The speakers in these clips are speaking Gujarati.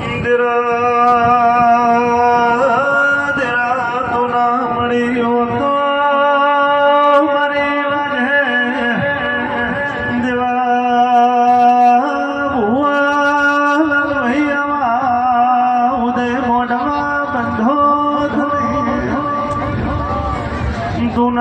Indira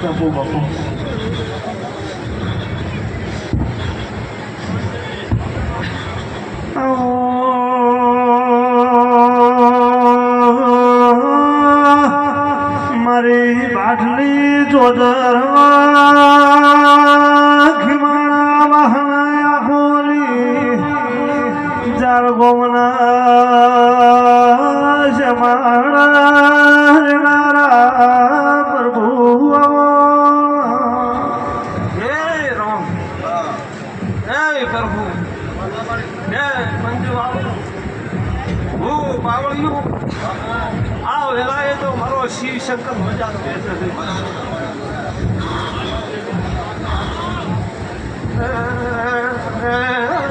પ્રભુ બાપુ બાવળિયું આ વેલાએ તો મારો શિવ શંકર મજાનો બેસે છે. શુક્રિયા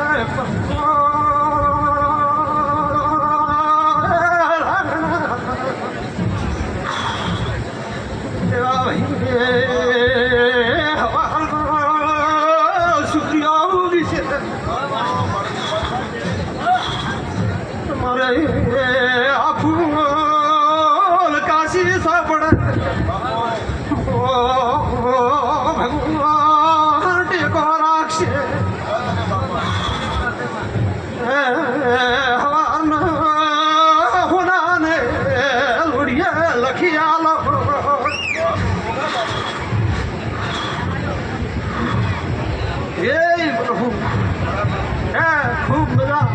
ખૂબ બધા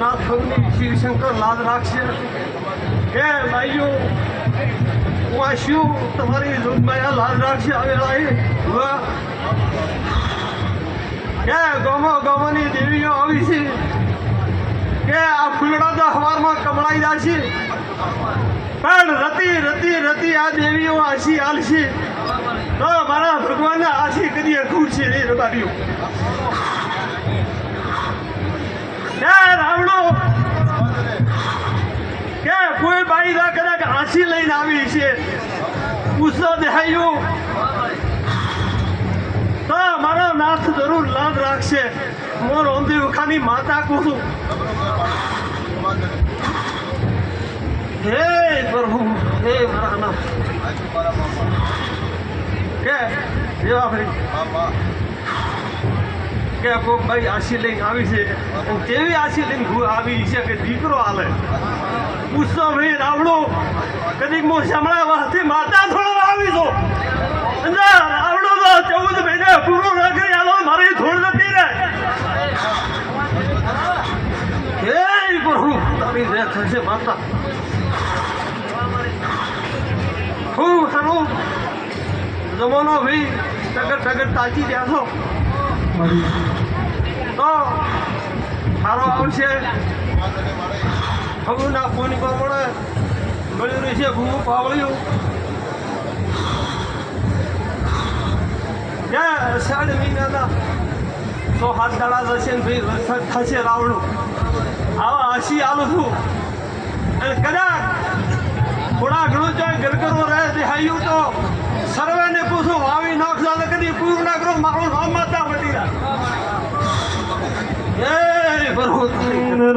નાથ ભગની શિવશંકર લાદ રાખશે. હે ભાઈઓ વાસ્યું તમારી જોગમાયા લાદ રાખશે આવેલા કે ગમો ગમોની દેવીઓ આવી છે. કે આ ફૂલડા તો હવારમાં કમળાઈ જશે. પણ રતી રતી રતી આ દેવીઓ આશી આલશે તો મારા ભગવાનના આશી કદી અખૂટ છે એ રબારીઓ. હે રાવણો. કે કોઈ બાઈ ના કદાચ આશી લઈને આવી છે પૂછો દેહાયું તો મારો નાથ જરૂર લાદ રાખશે. મોર ઓંધી ઉખાની માતા કુસુમ હે પ્રભુ, હે મારા નાથ કે જેવા ફરી. કે ભાઈ આશી લઈને આવી છે તેવી આશી લઈને આવી છે કે દીકરો હાલે? પૂછતો ભાઈ રાવડો કદીક હું શમણા વાથી માતા થોડો આવી છો. રાવડો તો ચૌદ મહિને પૂરો ન કરી મારી થોડ નથી રે. એ પ્રભુ તારી થશે માતા. ખૂબ સારું જમાનો ભાઈ ટગર ટગર તાજી રહ્યા છો. તો સારો આવશે ફગુના પૂની પ્રમાણે ગળ્યું છે ઘૂમું પાવળ્યું. ત્યાં અષાઢ મહિનાના. તો હાથ દાડા જશે ને ભાઈ થશે રાવણું આવા હસી આલું છું. અને કદાચ થોડા ઘણું જો ગરગરો રહે તે હાયું તો. સર્વેને પૂછું, વાવી નાખજો કદી પૂરું ના કરો, મારું નામ માતા મટી એ